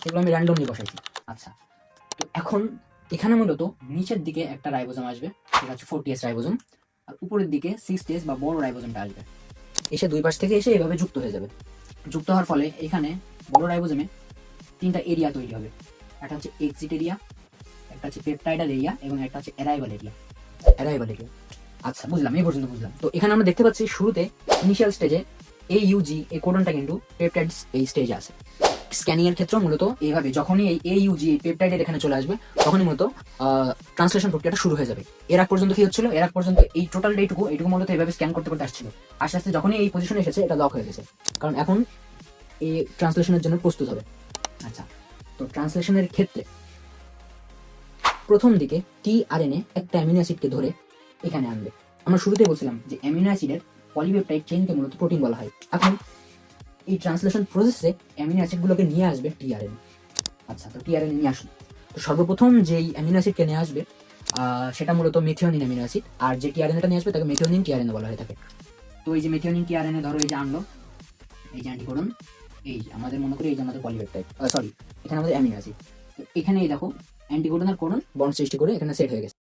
সেগুলো আমি র্যান্ডমলি বসাইছি। আচ্ছা তো এখন এখানে মূলত নিচের দিকে একটা রাইবোজোম আসবে, সেটা হচ্ছে ফোর টিএস রাইবোজোম, আর উপরের দিকে সিক্স টিএস বা বড় রাইবোজোমটা আসবে। এসে দুই পাশ থেকে এসে এভাবে যুক্ত হয়ে যাবে। যুক্ত হওয়ার ফলে এখানে বড় রাইবোজোমে তিনটা এরিয়া তৈরি হবে। একটা হচ্ছে এক্সিট এরিয়া একটা হচ্ছে পেপটাইডাল এরিয়া এবং একটা হচ্ছে অ্যারাইভাল এরিয়া অ্যারাইভাল এরিয়া আচ্ছা বুঝলাম, এই পর্যন্ত বুঝলাম। তো এখানে আমরা দেখতে পাচ্ছি শুরুতে ইনিশিয়াল স্টেজে এই ইউজি এই কোডনটা কিন্তু পেপটাইডস এই স্টেজে আছে। স্ক্যানিং এর ক্ষেত্রে মূলত এইভাবে যখনই এই এ ইউজি এই পেপটাইডের এখানে চলে আসবে, তখনই মূলত ট্রান্সলেশন প্রক্রিয়াটা শুরু হয়ে যাবে। এর আগ পর্যন্ত কি হচ্ছিল? এর আগ পর্যন্ত এই টোটাল এইটুকু এইটুকু মূলত এইভাবে স্ক্যান করতে করতে আসছিল। আস্তে আস্তে যখনই এই পজিশনে এসেছে, এটা লক হয়ে গেছে। কারণ এখন এই ট্রান্সলেশনের জন্য প্রস্তুত হবে। আচ্ছা তো ট্রান্সলেশনের ক্ষেত্রে প্রথম দিকে টি আর এন এ একটা অ্যামিনো অ্যাসিডকে ধরে এখানে আনবে। আমরা শুরুতে বলছিলাম যে অ্যামিনো অ্যাসিডের পলিপেপটাইড চেইনকে মূলত প্রোটিন বলা হয়। এখন এই ট্রান্সলেশন প্রসেসে অ্যামিনো অ্যাসিডগুলোকে নিয়ে আসবে টিআরএন আচ্ছা তো টিআরএন নিয়ে আসুন। তো সর্বপ্রথম যেই অ্যামিনো অ্যাসিডকে নিয়ে আসবে সেটা মূলত মেথিওনিন অ্যামিনো অ্যাসিড আর যে টিআরএনটা নিয়ে আসবে তাকে মেথিওনিন টিআরএন বলা হয়ে থাকে। তো এই যে মেথিওনিন টিআরএনএ ধরো এই যে আনলো, এই যে অ্যান্টিকোডন এই আমাদের মনে করি এই যে আমাদের পলিপেপটাইড সরি এখানে আমাদের অ্যামিনো অ্যাসিড এখানে এই দেখো অ্যান্টিকোডন আর কোডন বন্ড সৃষ্টি করে এখানে সেট হয়ে গেছে।